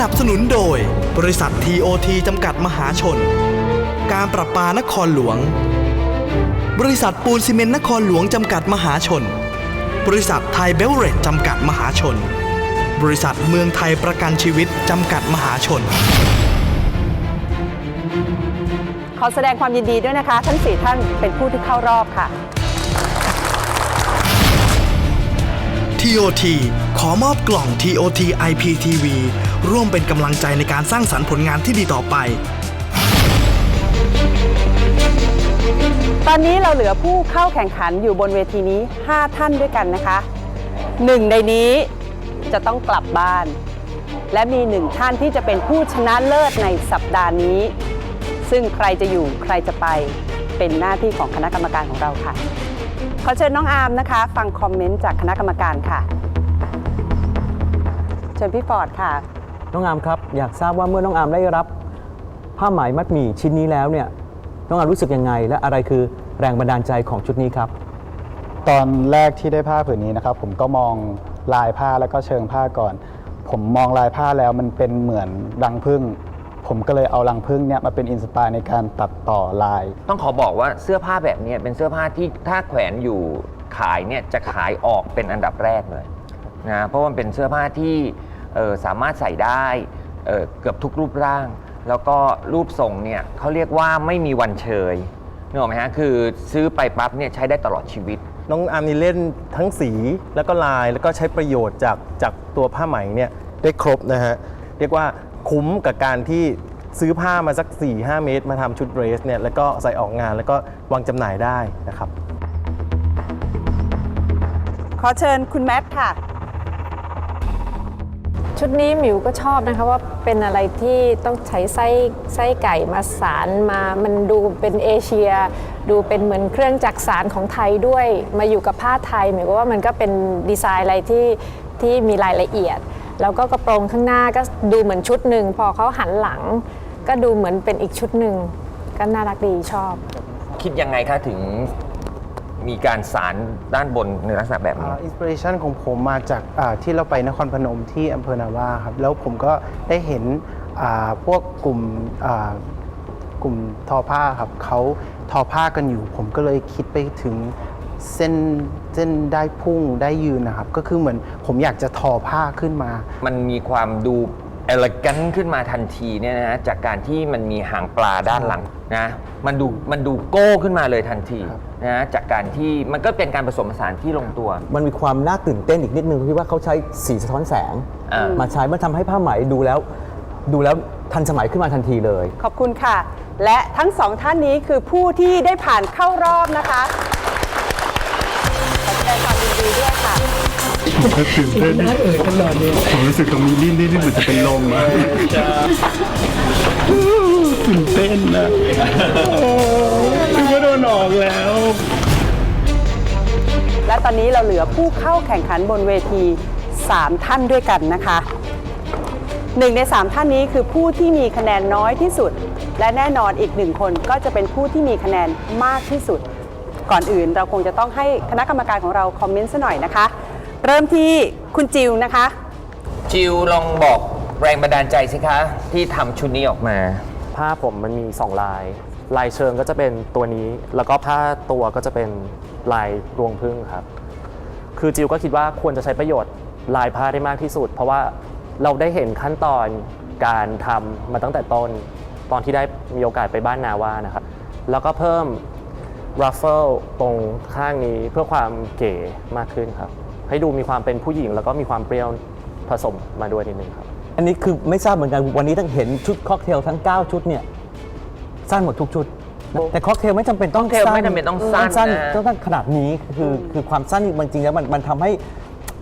นับสนุนโดย บริษัท TOT จำกัดมหาชน การประปานครหลวง บริษัทปูนซีเมนต์นครหลวงจำกัดมหาชน บริษัทไทยเบลเรจจำกัดมหาชน บริษัทเมืองไทยประกันชีวิตจำกัดมหาชน ขอแสดงความยินดีด้วยนะคะ ทั้งสี่ท่านเป็นผู้ที่เข้ารอบค่ะ TOT ขอมอบกล่อง TOT IPTV ร่วมเป็นกำลังใจในการสร้างสรรค์ผลงานที่ดีต่อไป ตอนนี้เราเหลือผู้เข้าแข่งขันอยู่บนเวทีนี้ 5 ท่านด้วยกันนะคะหนึ่งในนี้จะต้องกลับบ้าน และมีหนึ่งท่านที่จะเป็นผู้ชนะเลิศในสัปดาห์นี้ ซึ่งใครจะอยู่ใครจะไปเป็นหน้าที่ของคณะกรรมการของเราค่ะ ขอเชิญน้องอาร์มนะคะ ฟังคอมเมนต์จากคณะกรรมการค่ะ เชิญพี่ฟอร์ดค่ะ น้องอามครับอยากทราบว่าเมื่อน้องอามได้รับ ผ้าไหมมัดหมี่ชิ้นนี้แล้วเนี่ยน้องอามรู้สึกยังไง และอะไรคือแรงบันดาลใจของชุดนี้ครับ ตอนแรกที่ได้ผ้าผืนนี้นะครับ ผมก็มองลายผ้าแล้วก็เชิงผ้าก่อน ผมมองลายผ้าแล้วมันเป็นเหมือนรังผึ้งผมก็เลยเอารังผึ้งเนี่ยมาเป็นอินสปายในการตัดต่อลาย ต้องขอบอกว่าเสื้อผ้าแบบเนี้ยเป็นเสื้อผ้าที่ถ้าแขวนอยู่ขายเนี่ยจะขายออกเป็นอันดับแรกเลยนะเพราะมันเป็นเสื้อผ้าที่เอ่อ สามารถใส่ได้เอ่อเกือบทุกรูปร่าง แล้วก็รูปทรงเนี่ยเขาเรียกว่าไม่มีวันเชยนึกออกไหมฮะคือซื้อไปปั๊บเนี่ยใช้ได้ตลอดชีวิต น้องอาร์มนี่เล่นทั้งสีแล้วก็ลายแล้วก็ใช้ประโยชน์จากจากตัวผ้าไหมเนี่ยได้ครบนะฮะเรียกว่าคุ้มกับการที่ซื้อผ้ามาสัก 4-5 เมตร มาทำชุดเดรสเนี่ยแล้วก็ใส่ออกงานแล้วก็วางจำหน่ายได้นะครับ ขอเชิญคุณแมทค่ะ ชุดนี้หมิวก็ชอบนะคะว่าเป็นอะไรที่ต้องใช้ไส้ไส้ไก่มาสารมา มันดูเป็นเอเชีย ดูเป็นเหมือนเครื่องจักสารของไทยด้วย มาอยู่กับผ้าไทยหมิวก็ว่ามันก็เป็นดีไซน์อะไรที่ที่มีรายละเอียด แล้วก็กระโปรงข้างหน้าก็ดูเหมือนชุดหนึ่งพอเขาหันหลัง ก็ดูเหมือนเป็นอีกชุดหนึ่งก็น่ารักดีชอบ คิดยังไงคะถึง มีการสารด้านบนในลักษณะแบบนี้ อินสปิเรชันของผมมาจากอ่าที่เราไปนครพนมที่อำเภอนาว่าครับ แล้วผมก็ได้เห็นอ่าพวกกลุ่มอ่ากลุ่มทอผ้าครับเขาทอผ้ากันอยู่ ผมก็เลยคิดไปถึงเส้นเส้นได้พุ่งได้ยืนนะครับ ก็คือเหมือนผมอยากจะทอผ้าขึ้นมา มันมีความดู เอล g กันขึ้นมาทันทีเนี่ยนะฮะจากการที่มันมีหางปลาด้านหลังนะมันดูมันดูโก้ขึ้นมาเลยทันทีนะฮะจากการที่มันก็เป็นการผสมผสานที่ลงตัว มันมีความน่าตื่นเต้นอีกนิดนึงที่ว่าเขาใช้สีสะท้อนแสง อ่าม มาใช้มันทำให้ผ้าไหมดูแล้ว ดูแล้วทันสมัยขึ้นมาทันทีเลย ขอบคุณค่ะ และทั้งสองท่านนี้คือผู้ที่ได้ผ่านเข้ารอบนะคะขอแสดงความยินดีด้วยค่ะ ตื่นเต้นผมรู้สึกตรงนี้ดิ้นดิ้นเหมือนจะเป็นลมอะตื่นเต้นนะก็โดนออกแล้ว และตอนนี้เราเหลือผู้เข้าแข่งขันบนเวที 3 ท่านด้วยกันนะคะหนึ่งใน 3 ท่านนี้คือผู้ที่มีคะแนนน้อยที่สุด และแน่นอนอีกหนึ่งคนก็จะเป็นผู้ที่มีคะแนนมากที่สุด ก่อนอื่นเราคงจะต้องให้คณะกรรมการของเราคอมเมนต์ซะหน่อยนะคะ เริ่มที่คุณจิวนะคะ จิวลองบอกแรงบันดาลใจสิคะ ที่ทำชุดนี้ออกมา ผ้าผมมันมี 2 ลาย ลายเชิงก็จะเป็นตัวนี้ แล้วก็ผ้าตัวก็จะเป็นลายรวงพึ่งครับ คือจิวก็คิดว่าควรจะใช้ประโยชน์ลายผ้าได้มากที่สุด เพราะว่าเราได้เห็นขั้นตอนการทำมาตั้งแต่ต้น ตอนที่ได้มีโอกาสไปบ้านนาว่านะครับ แล้วก็เพิ่มรัฟเฟิลตรงข้างนี้เพื่อความเก๋มากขึ้นครับ ให้ดูมีความเป็นผู้หญิง แล้วก็มีความเปรี้ยวผสมมาด้วยนิดนึงครับ อันนี้คือไม่ทราบเหมือนกันวันนี้ต้องเห็นชุดค็อกเทลทั้ง 9 ชุดเนี่ยสั้นหมดทุกชุด แต่ค็อกเทลไม่จำเป็นต้องค็อกเทลไม่จำเป็นต้องสั้นสั้นนะ ต้องสั้นขนาดนี้คือคือความสั้นนี่บางจริงแล้วมันมันทำให้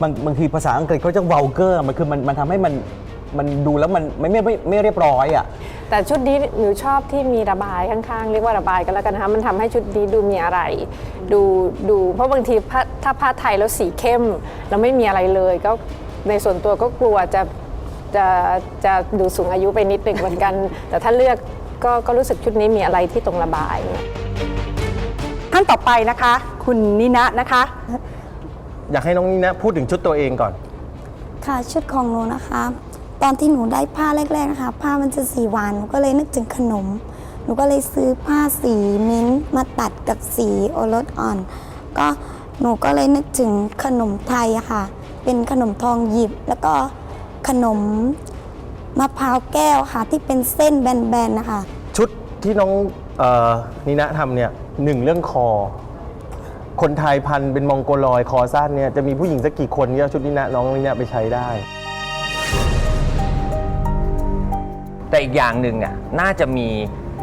บางบางทีภาษาอังกฤษเขาจะ vulgar มันคือมันมันทำให้มัน มันดูแล้วมันไม่ไม่ไม่ไม่เรียบร้อยอะ แต่ชุดนี้หมิวชอบที่มีระบายข้างๆ เรียกว่าระบายกันแล้วกันนะคะมันทำให้ชุดนี้ดูมีอะไร ดูดูเพราะบางทีผ้าถ้าผ้าไทยแล้วสีเข้ม แล้วไม่มีอะไรเลย ก็ในส่วนตัวก็กลัวจะจะจะดูสูงอายุไปนิดหนึ่งเหมือนกัน แต่ถ้าเลือกก็ก็รู้สึกชุดนี้มีอะไรที่ตรงระบายเนี่ยท่านต่อไปนะคะ คุณนินะนะคะ อยากให้น้องนี่นะพูดถึงชุดตัวเองก่อน ค่ะชุดของหนูนะคะ ตอนที่หนูได้ผ้าแรกๆนะคะผ้ามันจะสีหวานหนูก็เลยนึกถึงขนม หนูก็เลยซื้อผ้าสีมิ้นท์มาตัดกับสีโอรสอ่อน ก็หนูก็เลยนึกถึงขนมไทยอะค่ะ เป็นขนมทองหยิบ แล้วก็ขนมมะพร้าวแก้วค่ะ ที่เป็นเส้นแบนๆนะคะ ชุดที่น้องเออนินะทำเนี่ยหนึ่งเรื่องคอ คนไทยพันเป็นมองโกลอยคอสั้นเนี่ยจะมีผู้หญิงสักกี่คนที่เอาชุดนินะน้องนินะไปใช้ได้ แต่อีกอย่างหนึ่งอะน่าจะมี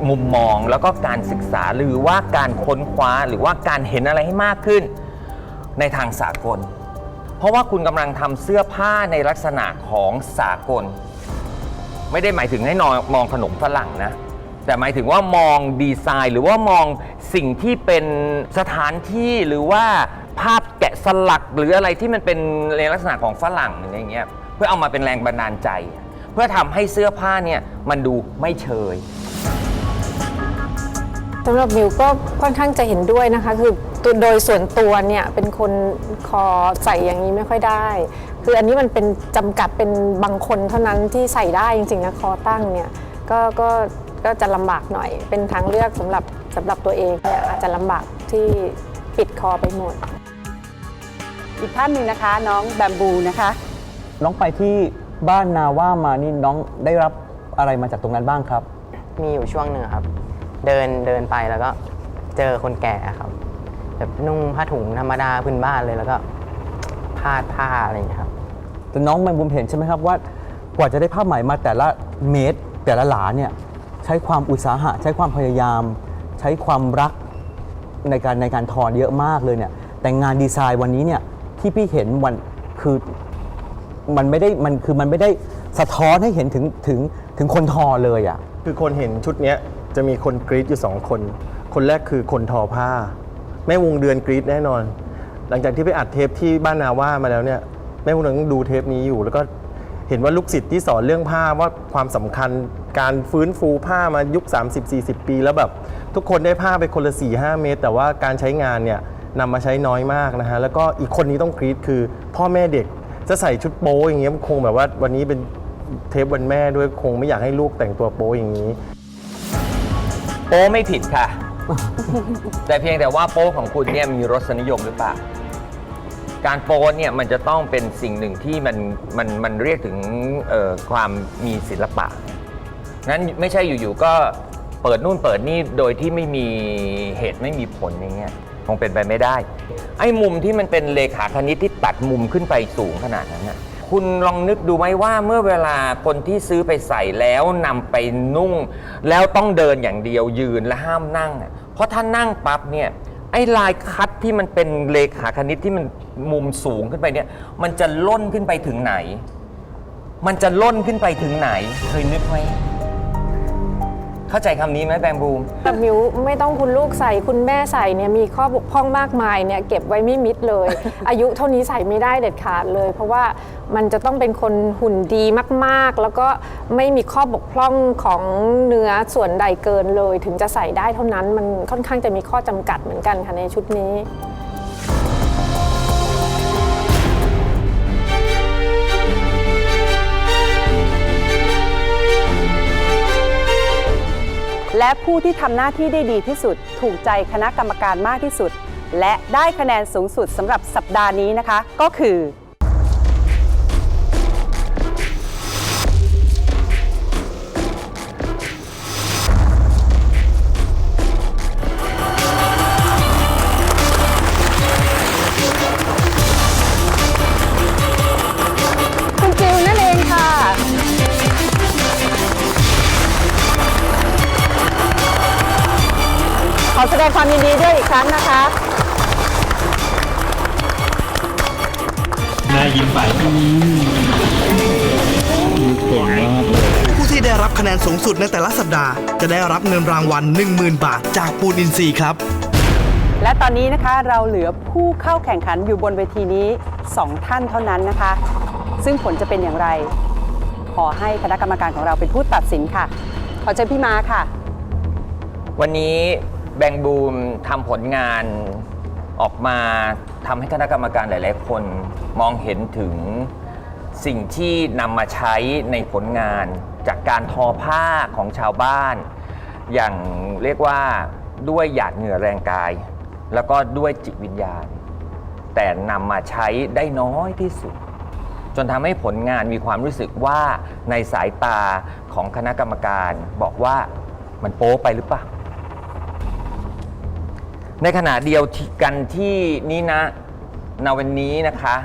มุมมองแล้วก็การศึกษาหรือว่าการค้นคว้าหรือว่าการเห็นอะไรให้มากขึ้น ในทางสากล เพราะว่าคุณกำลังทำเสื้อผ้าในลักษณะของสากล ไม่ได้หมายถึงให้นองมองขนมฝรั่งนะ แต่หมายถึงว่ามองดีไซน์ หรือว่ามองสิ่งที่เป็นสถานที่หรือว่าภาพแกะสลักหรืออะไรที่มันเป็นในลักษณะของฝรั่งอย่างเงี้ยเพื่อเอามาเป็นแรงบันดาลใจ เพื่อทำให้เสื้อผ้าเนี่ยมันดูไม่เชย สำหรับมิวก็ค่อนข้างจะเห็นด้วยนะคะ คือตัวโดยส่วนตัวเนี่ยเป็นคนคอใส่อย่างนี้ไม่ค่อยได้ คืออันนี้มันเป็นจำกัดเป็นบางคนเท่านั้นที่ใส่ได้จริงๆนะคอตั้งเนี่ยก็ก็ก็จะลำบากหน่อย เป็นทางเลือกสำหรับสำหรับตัวเองเนี่ยอาจจะลำบากที่ปิดคอไปหมด อีกท่านหนึ่งนะคะ น้องแบมบูนะคะ น้องไปที่ บ้านนาว่ามานี่น้องได้รับอะไรมาจากตรงนั้นบ้างครับ มีอยู่ช่วงหนึ่งครับ เดินเดินไปแล้วก็เจอคนแก่ครับแบบนุ่งผ้าถุงธรรมดาพื้นบ้านเลยแล้วก็พาดผ้าอะไรอย่างเงี้ยครับ แต่น้องแมงมุมเห็นใช่ไหมครับว่ากว่าจะได้ผ้าไหมมาแต่ละเมตร แต่ละหลาเนี่ยใช้ความอุตสาหะ ใช้ความพยายาม ใช้ความรักในการในการทอเยอะมากเลยเนี่ยแต่งานดีไซน์วันนี้เนี่ยที่พี่เห็นวันคือ มันไม่ได้มันคือมันไม่ได้สะท้อนให้เห็นถึงถึงถึงคนทอเลยอะ คือคนเห็นชุดเนี้ยจะมีคนกรีดอยู่สองคน คนแรกคือคนทอผ้า แม่วงเดือนกรีดแน่นอน หลังจากที่ไปอัดเทปที่บ้านนาว่ามาแล้วเนี่ยแม่วงเดือนดูเทปนี้อยู่ แล้วก็เห็นว่าลูกศิษย์ที่สอนเรื่องผ้าว่าความสำคัญการฟื้นฟูผ้ามายุค 30-40 ปี แล้วแบบทุกคนได้ผ้าไปคนละ 4-5 เมตร แต่ว่าการใช้งานเนี่ยนำมาใช้น้อยมากนะฮะแล้วก็อีกคนนี้ต้องกรีดคือพ่อแม่เด็ก จะใส่ชุดโป๊อย่างเงี้ยคงแบบว่าวันนี้เป็นเทปวันแม่ด้วยคงไม่อยากให้ลูกแต่งตัวโป๊อย่างนี้ โป้ไม่ผิดค่ะ แต่เพียงแต่ว่าโป้ของคุณเนี่ยมีรสนิยมหรือเปล่า การโป้เนี่ยมันจะต้องเป็นสิ่งหนึ่งที่มันมันมันเรียกถึงเอ่อความมีศิลปะ งั้นไม่ใช่อยู่ๆก็เปิดนู่นเปิดนี่โดยที่ไม่มีเหตุไม่มีผลอย่างเงี้ย คงเป็นไปไม่ได้ ไอ้มุมที่มันเป็นเลขาคณิตที่ตัดมุมขึ้นไปสูงขนาดนั้นน่ะคุณลองนึกดูไหมว่าเมื่อเวลาคนที่ซื้อไปใส่แล้วนำไปนุ่ง แล้วต้องเดินอย่างเดียวยืนและห้ามนั่งอะเพราะถ้านั่งปั๊บเนี่ยไอ้ลายคัดที่มันเป็นเลขาคณิตที่มันมุมสูงขึ้นไปเนี่ย มันจะล่นขึ้นไปถึงไหน มันจะล่นขึ้นไปถึงไหน เคยนึกไหม เข้าใจคำนี้ไหมแบงบูม แต่มิวไม่ต้องคุณลูกใส่คุณแม่ใส่เนี่ยมีข้อบกพร่องมากมายเนี่ยเก็บไว้ไม่มิดเลย อายุเท่านี้ใส่ไม่ได้เด็ดขาดเลย เพราะว่ามันจะต้องเป็นคนหุ่นดีมากๆ แล้วก็ไม่มีข้อบกพร่องของเนื้อส่วนใดเกินเลย ถึงจะใส่ได้เท่านั้นมันค่อนข้างจะมีข้อจำกัดเหมือนกันค่ะในชุดนี้ และผู้ที่ทำหน้าที่ได้ดีที่สุด ถูกใจคณะกรรมการมากที่สุด และได้คะแนนสูงสุดสำหรับสัปดาห์นี้นะคะ ก็คือ ผู้ที่ได้รับคะแนนสูงสุดในแต่ละสัปดาห์ จะได้รับเงินรางวัล 10,000 บาทจากปูนอินซีย์ครับ และตอนนี้นะคะเราเหลือผู้เข้าแข่งขันอยู่บนเวทีนี้ 2 ท่านเท่านั้นนะคะ ซึ่งผลจะเป็นอย่างไร ขอให้คณะกรรมการของเราเป็นผู้ตัดสินค่ะ ขอเชิญพี่มาค่ะ วันนี้แบงบูมทำผลงาน ออกมาทำให้คณะกรรมการหลาย ๆ คนมองเห็นถึงสิ่งที่นำมาใช้ในผลงานจากการทอผ้าของชาวบ้าน อย่างเรียกว่าด้วยหยาดเหงื่อแรงกาย แล้วก็ด้วยจิตวิญญาณ แต่นำมาใช้ได้น้อยที่สุด จนทำให้ผลงานมีความรู้สึกว่าในสายตาของคณะกรรมการบอกว่ามันโป๊ไปหรือเปล่า ในขณะเดียวกันที่นี้นะนาวันนี้นะคะ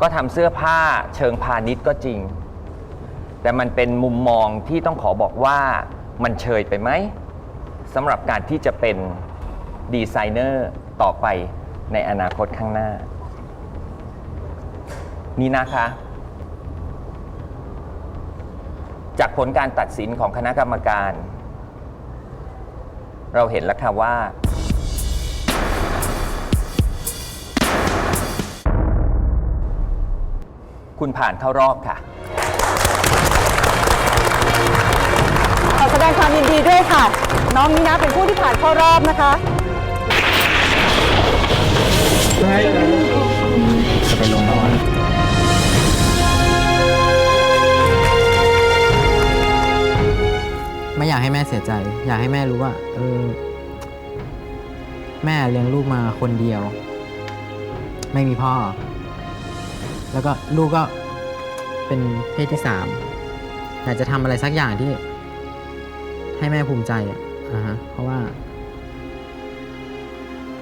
ก็ทำเสื้อผ้าเชิงพาณิชย์ก็จริง แต่มันเป็นมุมมองที่ต้องขอบอกว่ามันเชยไปไหมสำหรับการที่จะเป็นดีไซเนอร์ต่อไปในอนาคตข้างหน้า นี่นะคะ จากผลการตัดสินของคณะกรรมการ เราเห็นแล้วค่ะว่า คุณผ่านเข้ารอบค่ะ ขอแสดงความยินดีด้วยค่ะ น้องนี้นะเป็นผู้ที่ผ่านเข้ารอบนะคะไม่อยากให้แม่เสียใจ อยากให้แม่รู้ว่าเออแม่เลี้ยงลูกมาคนเดียว ไม่มีพ่อ แล้วก็ลูกก็เป็นเพศที่สามอยากจะทำอะไรสักอย่างที่ ให้แม่ภูมิใจอะอ่าฮะเพราะว่า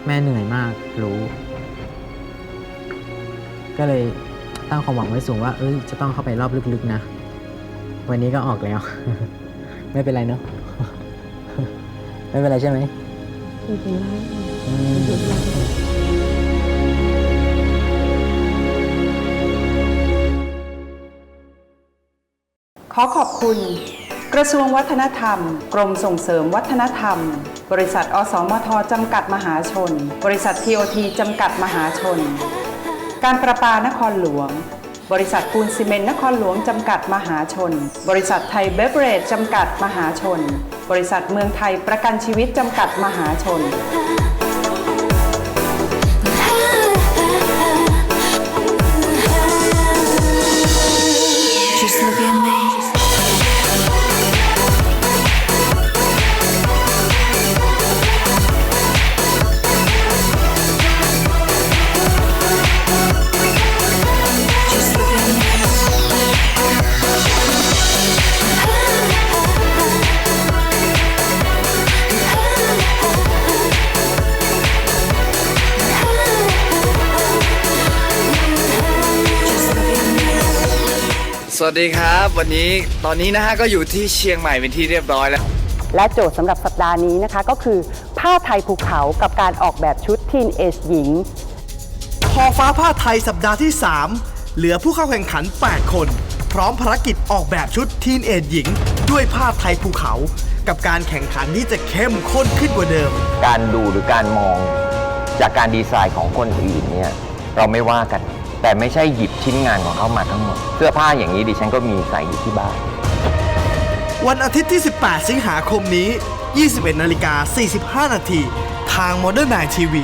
แม่เหนื่อยมากรู้ ก็เลยตั้งความหวังไว้สูงว่า เอ้ย จะต้องเข้าไปรอบลึกๆนะ วันนี้ก็ออกแล้ว ไม่เป็นไรเนอะไม่เป็นไรใช่ไหมไม่เป็นไร ขอขอบคุณ กระทรวงวัฒนธรรม กรมส่งเสริมวัฒนธรรม บริษัท อสมทจำกัดมหาชน บริษัททีโอทีจำกัดมหาชน การประปานครหลวง บริษัทปูนซีเมนต์นครหลวงจำกัดมหาชน บริษัทไทยเบเวอเรจจำกัดมหาชน บริษัทเมืองไทยประกันชีวิตจำกัดมหาชน สวัสดีครับ วันนี้ตอนนี้นะฮะก็อยู่ที่เชียงใหม่เป็นที่เรียบร้อยแล้ว และโจทย์สำหรับสัปดาห์นี้นะคะ ก็คือผ้าไทยภูเขากับการออกแบบชุดทีนเอจหญิง พอฟ้าผ้าไทยสัปดาห์ที่ 3 เหลือผู้เข้าแข่งขัน 8 คน พร้อมภารกิจออกแบบชุดทีนเอจหญิง ด้วยผ้าไทยภูเขา กับการแข่งขันที่จะเข้มข้นขึ้นกว่าเดิม การดูหรือการมอง จากการดีไซน์ของคนอื่นเนี่ยเราไม่ว่ากัน แต่ไม่ใช่หยิบชิ้นงานของเขามาทั้งหมด เสื้อผ้าอย่างนี้ดิฉันก็มีใส่อยู่ที่บ้าน วันอาทิตย์ที่ 18 สิงหาคมนี้ 21 นาฬิกา 45 นาที ทาง Modern Night TV